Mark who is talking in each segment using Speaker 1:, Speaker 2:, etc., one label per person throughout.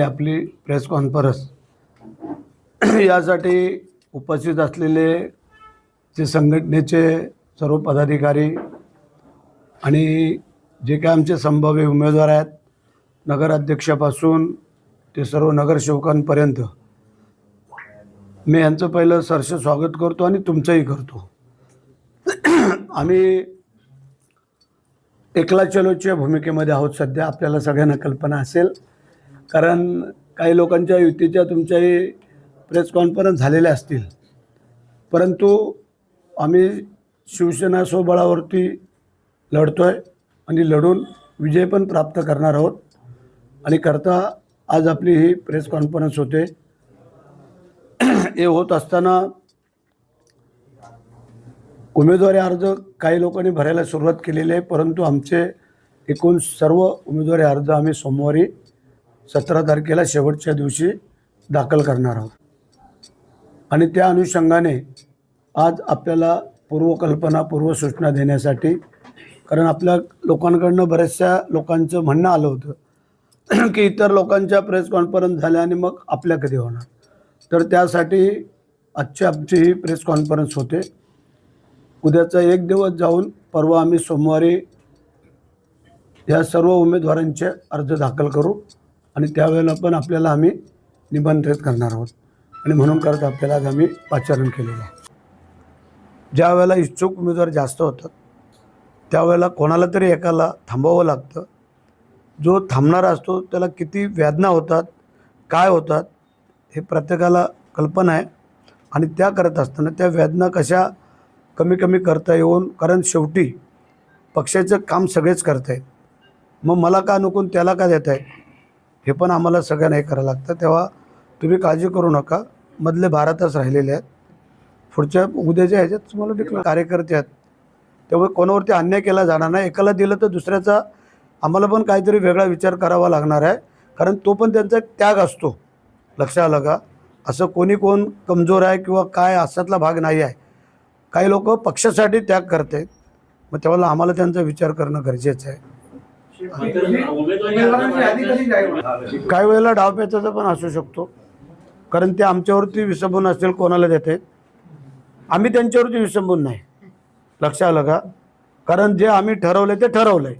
Speaker 1: आपली press conference यासाठी उपस्थित असलेले जे संघटनेचे सर्व पदाधिकारी आणि जे काय आमचे संभाव्य उमेदवार आहेत नगराध्यक्षापासून ते सर्व नगरसेवकांपर्यंत मी यांचं पहिलं सरस स्वागत करतो आणि तुमचंही करतो. आम्ही एकला चलोच्या भूमिकेमध्ये आहोत सध्या. आपल्याला सगळ्यांना कल्पना असेल. कारण काही लोकांच्या युतीच्या तुमच्याही प्रेस कॉन्फरन्स झालेल्या असतील. परंतु आम्ही शिवसेना स्वबळावरती लढतो आहे आणि लढून विजय पण प्राप्त करणार आहोत. आणि करता आज आपली ही प्रेस कॉन्फरन्स होते. हे होत असताना उमेदवारी अर्ज काही लोकांनी भरायला सुरुवात केलेली आहे परंतु आमचे एकूण सर्व उमेदवारी अर्ज आम्ही सोमवारी सतरा तारखेला शेवटच्या दिवशी दाखल करणार आहोत. आणि त्या अनुषंगाने आज आपल्याला पूर्वकल्पना पूर्वसूचना देण्यासाठी कारण आपल्या लोकांकडनं बऱ्याचशा लोकांचं म्हणणं आलं होतं की इतर लोकांच्या प्रेस कॉन्फरन्स झाल्या आणि मग आपल्या कधी होणार. तर त्यासाठी आजची आमची ही प्रेस कॉन्फरन्स होते. उद्याचा एक दिवस जाऊन परवा आम्ही सोमवारी या सर्व उमेदवारांचे अर्ज दाखल करू. आणि त्यावेळेला पण आपल्याला आम्ही निबंधित करणार आहोत. आणि म्हणून करत आपल्याला आज आम्ही पाचारण केलेलं आहे. ज्या वेळेला इच्छुक उमेदवार जास्त होतात त्यावेळेला कोणाला तरी एकाला थांबावं लागतं. जो थांबणारा असतो त्याला किती वेदना होतात काय होतात हे प्रत्येकाला कल्पना आहे. आणि त्या करत असताना त्या वेदना कशा कमी कमी करता येऊन कारण शेवटी पक्षाचं काम सगळेच करतायत. मग मला का नको त्याला का देत आहे हे पण आम्हाला सगळ्यांना हे करायला लागतं. तेव्हा तुम्ही काळजी करू नका. मधले भारतच राहिलेले आहेत. पुढच्या उद्याच्या ह्याच्यात तुम्हाला देखील कार्यकर्ते आहेत त्यामुळे कोणावरती अन्याय केला जाणार नाही. एकाला दिलं तर दुसऱ्याचा आम्हाला पण काहीतरी वेगळा विचार करावा लागणार आहे. कारण तो पण त्यांचा एक त्याग असतो. लक्षात आलं का? असं कोणी कोण कमजोर आहे किंवा काय असातला भाग नाही आहे. काही लोक पक्षासाठी त्याग करतात मग त्यावेळेला आम्हाला त्यांचा विचार करणं गरजेचं आहे. काही वेळेला डावपेचाचा पण असू शकतो. कारण ते आमच्यावरती विसंबून असेल कोणाला देते? आम्ही त्यांच्यावरती विसंबून नाही. लक्षात आलं का कारण जे आम्ही ठरवलं ते ठरवलं आहे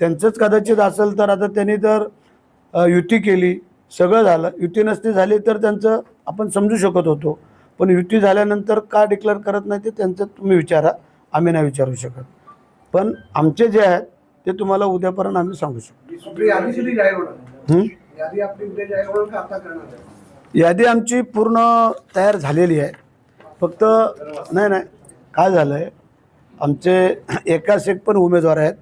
Speaker 1: त्यांचंच कदाचित असेल तर आता त्यांनी जर युती केली सगळं झालं. युती नसती झाली तर त्यांचं आपण समजू शकत होतो. पण युती झाल्यानंतर का डिक्लेअर करत नाही ते त्यांचं तुम्ही विचारा. आम्ही नाही विचारू शकत. पण आमचे जे आहेत ते तुम्हाला उद्यापर्यंत आम्ही सांगू शकतो?
Speaker 2: यादी
Speaker 1: आमची पूर्ण तयार झालेली आहे. फक्त नाही नाही काय झालं आहे आमचे एकाच एक पण उमेदवार आहेत.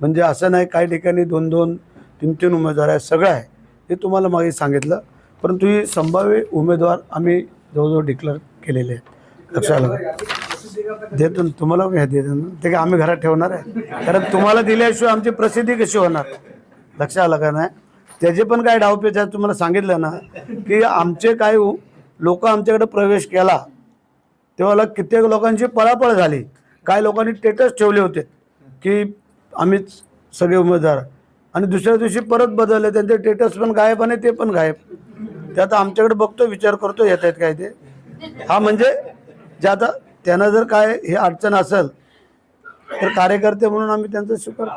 Speaker 1: म्हणजे असं नाही काही ठिकाणी दोन दोन तीन तीन उमेदवार आहेत सगळं आहे. हे तुम्हाला मागे सांगितलं. परंतु ही संभाव्य उमेदवार आम्ही जवळजवळ डिक्लेअर केलेले आहेत. लक्षात आलं
Speaker 2: देतून
Speaker 1: देतो ना, तुम्हाला काय देतो ना? ते काय आम्ही घरात ठेवणार आहे? कारण तुम्हाला दिल्याशिवाय आमची प्रसिद्धी कशी होणार? लक्षात आलं का नाही? त्याचे पण काय डावपेच आहे तुम्हाला सांगितलं ना? की आमचे काय लोक आमच्याकडे प्रवेश केला तेव्हा कित्येक लोकांची पळापळ झाली. काही लोकांनी स्टेटस ठेवले होते की आम्हीच सगळे उमेदवार. आणि दुसऱ्या दिवशी परत बदलले त्यांचे स्टेटस पण गायब आणि ते पण गायब. ते आता आमच्याकडे बघतो विचार करतो येत आहेत काय ते. हा म्हणजे जे आता त्यांना जर काय हे अडचण असेल तर कार्यकर्ते म्हणून आम्ही त्यांचा स्वीकारतो